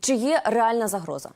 Чи є реальна загроза?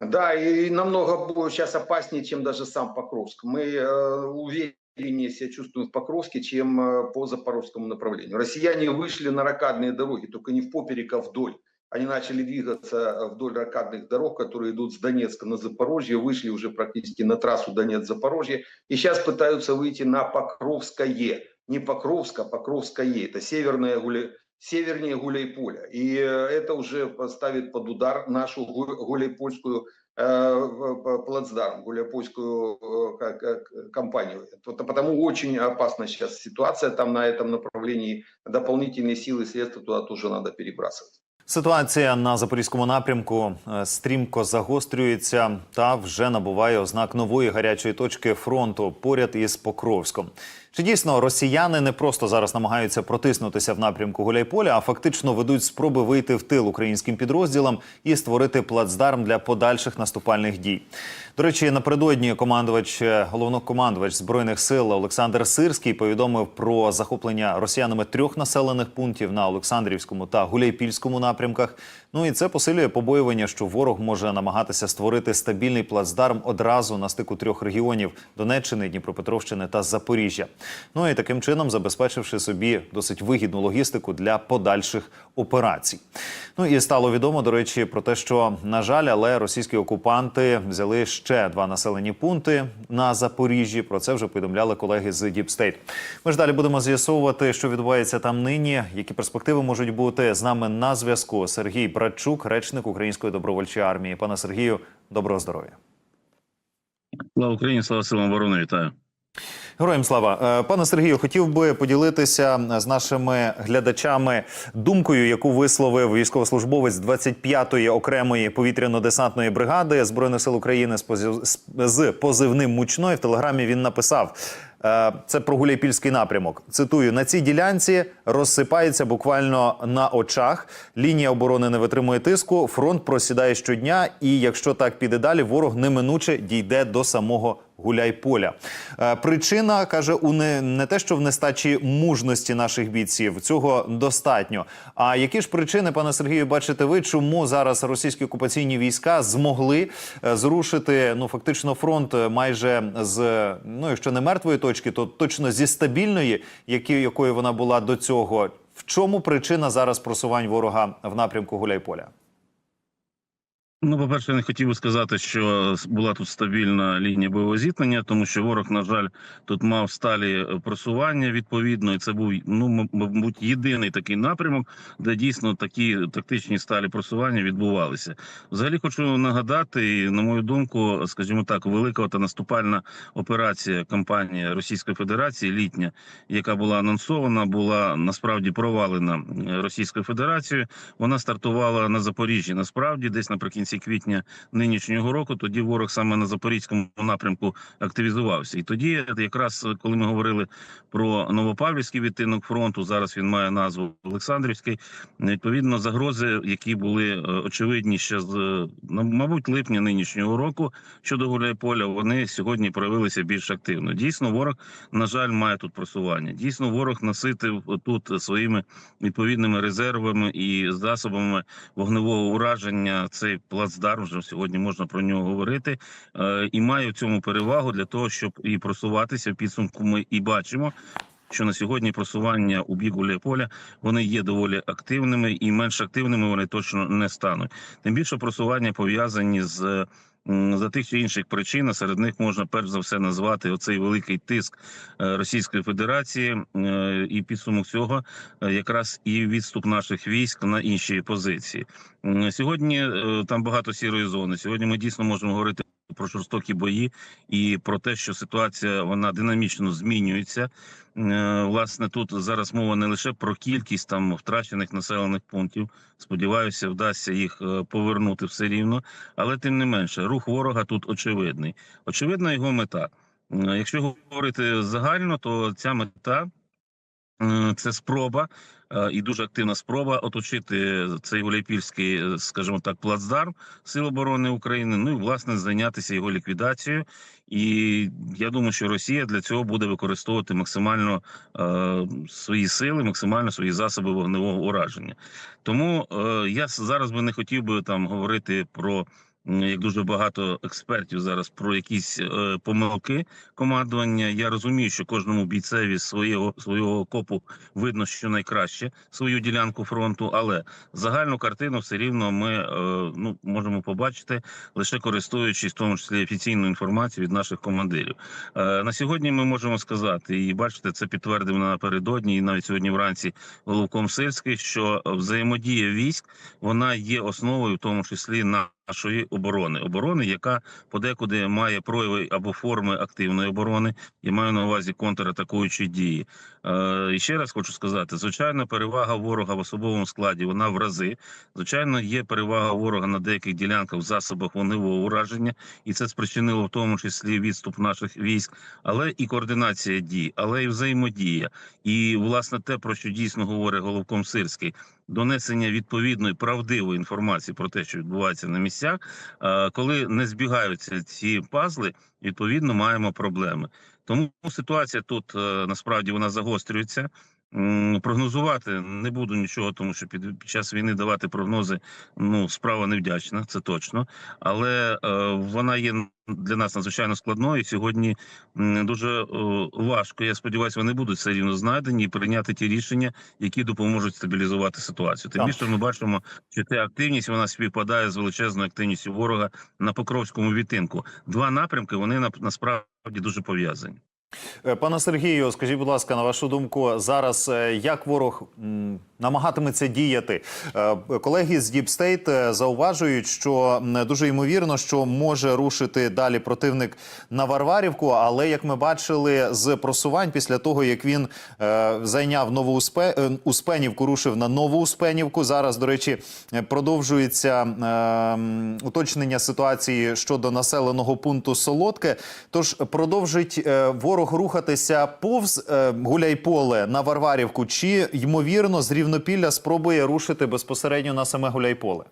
Да, и намного сейчас опаснее, чем даже сам Покровск. Мы э, увереннее себя чувствуем в Покровске, чем э, по запорожскому направлению. Россияне вышли на ракадные дороги, только не в поперек, а вдоль. Они начали двигаться вдоль ракадных дорог, которые идут с Донецка на Запорожье, вышли уже практически на трассу Донец-Запорожье, и сейчас пытаются выйти на Покровское. Не Покровск, а Покровское. Это северное гуля... севернее Гуляйполя. И э, это уже поставит под удар нашу гу- гуляйпольскую э, в- плацдарм, гуляйпольскую э, компанию. Потому очень опасна сейчас ситуация там на этом направлении. Дополнительные силы и средства туда тоже надо перебрасывать. Ситуація на запорізькому напрямку е, стрімко загострюється та вже набуває ознак нової гарячої точки фронту поряд із Покровськом. Чи дійсно росіяни не просто зараз намагаються протиснутися в напрямку Гуляйполя, а фактично ведуть спроби вийти в тил українським підрозділам і створити плацдарм для подальших наступальних дій? До речі, напередодні командувач е, головнокомандувач збройних сил Олександр Сирський повідомив про захоплення росіянами трьох населених пунктів на Олександрівському та Гуляйпільському напрямках. Ну і це посилює побоювання, що ворог може намагатися створити стабільний плацдарм одразу на стику трьох регіонів Донеччини, Дніпропетровщини та Запоріжжя. Ну і таким чином забезпечивши собі досить вигідну логістику для подальших операцій. Ну і стало відомо, до речі, про те, що на жаль, але російські окупанти взяли ще два населені пункти на Запоріжжі. Про це вже повідомляли колеги з State. Ми ж далі будемо з'ясовувати, що відбувається там нині, які перспективи можуть бути з нами на зв'язку. Сергій Братчук, речник Української добровольчої армії. Пане Сергію, доброго здоров'я. Слава Україні, слава силам оборони, вітаю. Героям слава Е, пане Сергію, хотів би поділитися з нашими глядачами думкою, яку висловив військовослужбовець 25-ї окремої повітряно-десантної бригади збройних сил України з позив- з- з позивним мучной. В телеграмі він написав. Е, Це про Гуляйпільський напрямок. Цитую: на цій ділянці розсипається буквально на очах. Лінія оборони не витримує тиску. Фронт просідає щодня. І якщо так піде далі, ворог неминуче дійде до самого Гуляйполя. Е, Причина каже у не, не те, що в нестачі мужності наших бійців цього достатньо. А які ж причини, пане Сергію, бачите ви, чому зараз російські окупаційні війська змогли е, зрушити ну фактично фронт е, майже з ну, якщо не мертвої точки, то точно зі стабільної, які, якою вона була до цього. В чому причина зараз просувань ворога в напрямку Гуляйполя? Ну, по-перше, я не хотів би сказати, що була тут стабільна лінія бойового зіткнення, тому що ворог, на жаль, тут мав сталі е, просування відповідно, і це був ну, мабуть, єдиний такий напрямок, де дійсно такі тактичні сталі просування відбувалися. Взагалі хочу нагадати, і, на мою думку, скажімо так, велика та наступальна операція кампанії Російської Федерації літня, яка була анонсована, була насправді провалена е, Російською Федерацією. Вона стартувала на Запоріжжі. Насправді, десь наприкінці квітня нинішнього року. Тоді ворог саме на запорізькому напрямку активізувався. І тоді, якраз коли ми говорили про Новопавлівський відтинок фронту, зараз він має назву Олександрівський. Відповідно, загрози, які були е, очевидні ще з е, мабуть липня нинішнього року щодо Гуляйполя, вони сьогодні проявилися більш активно. Дійсно, ворог на жаль має тут просування. Дійсно, ворог наситив тут своїми відповідними резервами і засобами вогневого ураження цей плацдарм, вже сьогодні можна про нього говорити, е, і має в цьому перевагу для того, щоб і просуватися в підсумку. Ми і бачимо. Що на сьогодні просування у бік Гуляйполя вони є доволі активними, і менш активними вони точно не стануть. Тим більше просування пов'язані з за тих чи інших причин. Серед них можна перш за все назвати оцей великий тиск е, Російської Федерації, е, і підсумок цього е, якраз і відступ наших військ на інші позиції. Сьогодні там багато сірої зони. Сьогодні ми дійсно можемо говорити про жорстокі бої і про те, що ситуація вона динамічно змінюється. Е, Власне, тут зараз мова не лише про кількість там втрачених населених пунктів. Сподіваюся, вдасться їх е, повернути все рівно, але тим не менше, рух ворога тут очевидний. Очевидна його мета. Е, Якщо говорити загально, то ця мета Це спроба е, і дуже активна спроба оточити цей Гуляйпільський, е, скажімо так, плацдарм Сил оборони України. Ну і власне зайнятися його ліквідацією. І я думаю, що Росія для цього буде використовувати максимально е, свої сили, максимально свої засоби вогневого ураження. Тому е, я зараз би не хотів би там говорити про. Як дуже багато експертів зараз про якісь е, помилки командування. Я розумію, що кожному бійцеві свого свого окопу видно, що найкраще свою ділянку фронту, але загальну картину все рівно ми е, ну можемо побачити лише користуючись в тому числі офіційною інформацією від наших командирів. Е, на сьогодні ми можемо сказати, і бачите, це підтвердив напередодні, і навіть сьогодні вранці головком Сирський, що взаємодія військ вона є основою, в тому числі нашої оборони, оборони, яка подекуди має прояви або форми активної оборони. Я маю на увазі контратакуючі дії. Е, і ще раз хочу сказати: звичайно, перевага ворога в особовому складі вона в рази. Звичайно, є перевага ворога на деяких ділянках в засобах вогневого ураження, і це спричинило в тому числі відступ наших військ, але і координація дій, але і взаємодія. І власне те, про що дійсно говорить головком Сирський, донесення відповідної правдивої інформації про те, що відбувається на місцях. Е, Коли не збігаються ці пазли, відповідно маємо проблеми. Тому ситуація тут е, насправді вона загострюється. Прогнозувати не буду нічого, тому що під, під час війни давати прогнози ну справа невдячна, це точно. Але е, вона є для нас надзвичайно складною. Сьогодні м, дуже е, важко. Я сподіваюся, вони будуть все рівно знайдені і прийняти ті рішення, які допоможуть стабілізувати ситуацію. Тим більше ми бачимо, що ця активність вона співпадає з величезною активністю ворога на Покровському відтинку. Два напрямки вони на- насправді дуже пов'язані. Е, Пане Сергію, скажіть, будь ласка, на вашу думку, зараз е, як ворог намагатиметься діяти? Е, Колеги з Deep State зауважують, що дуже ймовірно, що може рушити далі противник на Варварівку, але як ми бачили з просувань після того, як він зайняв нову Успе... Успенівку, рушив на нову Успенівку. Зараз, до речі, продовжується уточнення ситуації щодо населеного пункту Солодке. Тож продовжить е, ворог рухатися повз е, Гуляйполе на Варварівку, чи ймовірно з рівнопілля спробує рушити безпосередньо на саме Гуляйполе?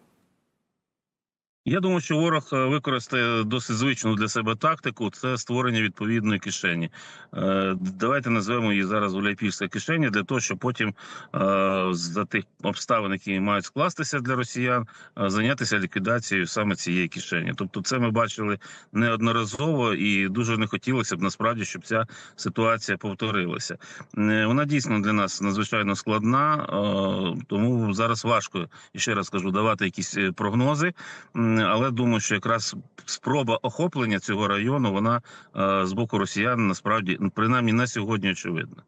Я думаю, що ворог е, використає досить звичну для себе тактику. Це створення відповідної кишені. Е, Давайте назвемо її зараз Гуляйпільська кишеня для того, щоб потім е, за тих обставин, які мають скластися для росіян, зайнятися ліквідацією саме цієї кишені. Тобто, це ми бачили неодноразово, і дуже не хотілося б насправді, щоб ця ситуація повторилася. Вона дійсно для нас надзвичайно складна, тому зараз важко і ще раз кажу, давати якісь прогнози. М, Але думаю, що якраз спроба охоплення цього району вона е, з боку росіян насправді ну, принаймні на сьогодні очевидна.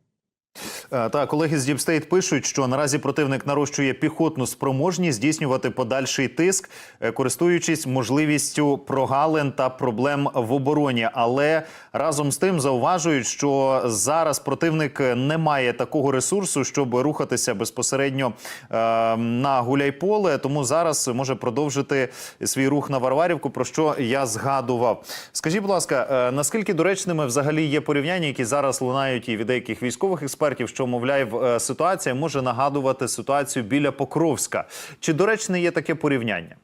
Е, Та колеги з State пишуть, що наразі противник нарощує піхотну спроможність здійснювати подальший тиск, е, користуючись можливістю прогалин та проблем в обороні. Але разом з тим зауважують, що зараз противник не має такого ресурсу, щоб рухатися безпосередньо е, на Гуляйполе. Тому зараз може продовжити свій рух на Варварівку, про що я згадував. Скажіть, будь ласка, наскільки доречними взагалі є порівняння, які зараз лунають і від деяких військових експертів, що мовляв, е, ситуація може нагадувати ситуацію біля Покровська? Чи доречне є таке порівняння?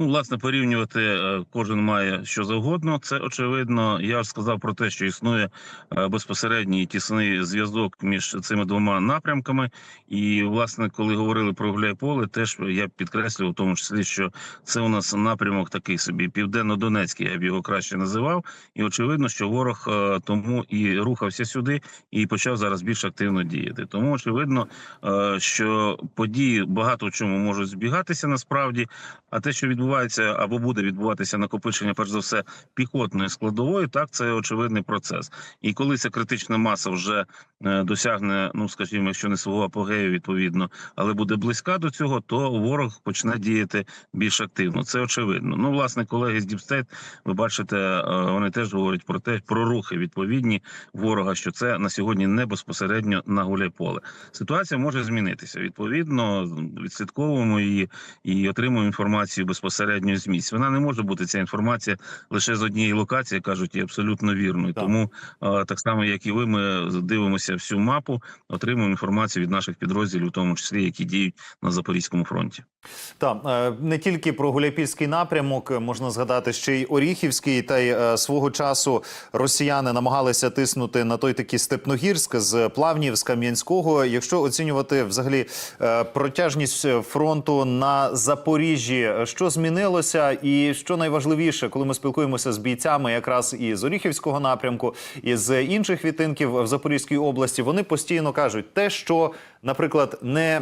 Ну, власне, порівнювати е, кожен має що завгодно. Це очевидно. Я ж сказав про те, що існує е, безпосередній тісний зв'язок між цими двома напрямками. І, власне, коли говорили про Гуляйполе, теж я підкреслював, в тому числі, що це у нас напрямок такий собі південно-донецький, я б його краще називав. І очевидно, що ворог е, тому і рухався сюди і почав зараз більш активно діяти. Тому очевидно, що події багато в чому можуть збігатися насправді. А те, що відбувається або буде відбуватися накопичення, перш за все, піхотної складової, так це очевидний процес. І коли ця критична маса вже е, досягне, ну скажімо, якщо не свого апогею, відповідно, але буде близька до цього, то ворог почне діяти більш активно. Це очевидно. Ну, власне, колеги з Діпстейт, ви бачите, е, вони теж говорять про те, про рухи відповідні ворога, що це на сьогодні не безпосередньо на гуляйполе. Ситуація може змінитися. Відповідно, відслідковуємо її і отримуємо інформацію безпосередньо безпосередньо з місць. Вона не може бути ця інформація лише з однієї локації, кажуть, і абсолютно вірною. Так. Тому так само, як і ви, ми дивимося всю мапу, отримуємо інформацію від наших підрозділів, в тому числі які діють на Запорізькому фронті. Так, е, не тільки про Гуляйпільський напрямок е, можна згадати ще й Оріхівський. Та й е, свого часу росіяни намагалися тиснути на той такий Степногірськ з Плавнів, з Кам'янського. Якщо оцінювати взагалі протяжність фронту на Запоріжжі, що змінилося, і що найважливіше, коли ми спілкуємося з бійцями, якраз і з Оріхівського напрямку, і з інших відтинків в Запорізькій області, вони постійно кажуть те, що наприклад, не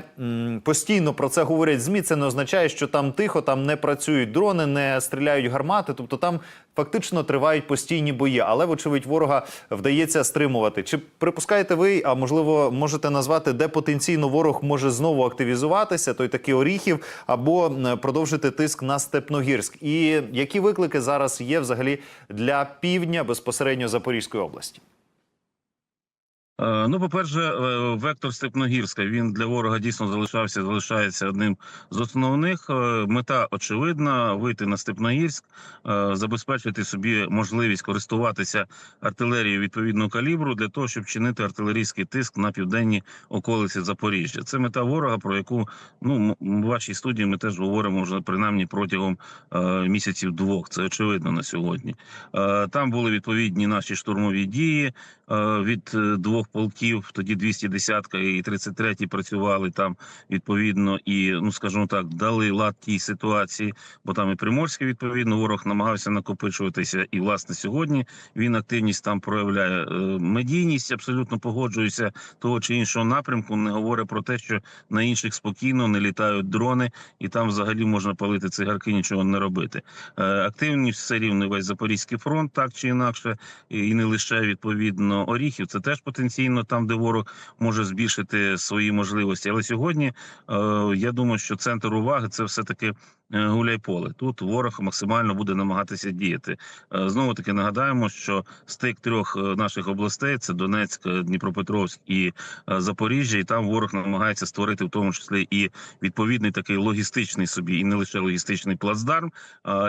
постійно про це говорять змі. Це не означає, що там тихо, там не працюють дрони, не стріляють гармати. Тобто там фактично тривають постійні бої. Але, вочевидь, ворога вдається стримувати. Чи припускаєте ви, а можливо, можете назвати, де потенційно ворог може знову активізуватися, той такий оріхів, або продовжити тиск на Степногірськ? І які виклики зараз є взагалі для півдня безпосередньо Запорізької області? Е, Ну, по-перше, е, вектор Степногірська він для ворога дійсно залишався, залишається одним з основних. Е, Мета очевидна: вийти на Степногірськ, забезпечити собі можливість користуватися артилерією відповідного калібру для того, щоб чинити артилерійський тиск на південні околиці Запоріжжя. Це мета ворога, про яку ну в вашій студії ми теж говоримо вже принаймні протягом місяців двох. Це очевидно на сьогодні. Там були відповідні наші штурмові дії від е, двох полків. Тоді 210-ка і 33-й працювали там відповідно і ну скажімо так, дали лад тій ситуації, бо там і Приморське відповідно ворог намагався накопичуватися. І власне сьогодні він активність там проявляє. Е, Медійність абсолютно погоджується того чи іншого напрямку. Не говорить про те, що на інших спокійно не літають дрони, і там взагалі можна палити цигарки, нічого не робити. Е, Активність все рівно весь Запорізький фронт, так чи інакше, і не лише відповідно Оріхів. Це теж потенційно там, де ворог може збільшити свої можливості. Але сьогодні е, я думаю, що центр уваги це все таки. Гуляйполе тут ворог максимально буде намагатися діяти. Е, Знову таки нагадаємо, що стик трьох е, наших областей це Донецьк, е, Дніпропетровськ і е, Запоріжжя, і там ворог намагається створити в тому числі і відповідний такий логістичний собі, і не лише логістичний плацдарм.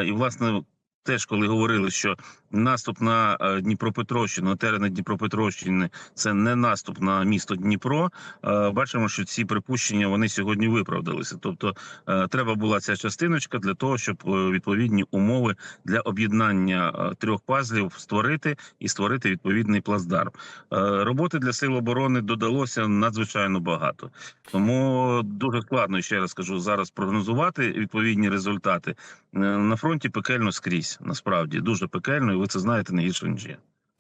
І власне. Теж коли говорили, що наступ на е, Дніпропетровщину, терени Дніпропетровщини, це не наступ на місто Дніпро. е, Бачимо, що ці припущення вони сьогодні виправдалися. Тобто е, треба була ця частиночка для того, щоб відповідні умови для об'єднання трьох пазлів створити і створити відповідний плацдарм. Роботи для сил оборони додалося надзвичайно багато. Тому дуже складно ще раз кажу зараз прогнозувати відповідні результати на фронті. Пекельно скрізь насправді дуже пекельно, і ви це знаєте не гірше ніж я.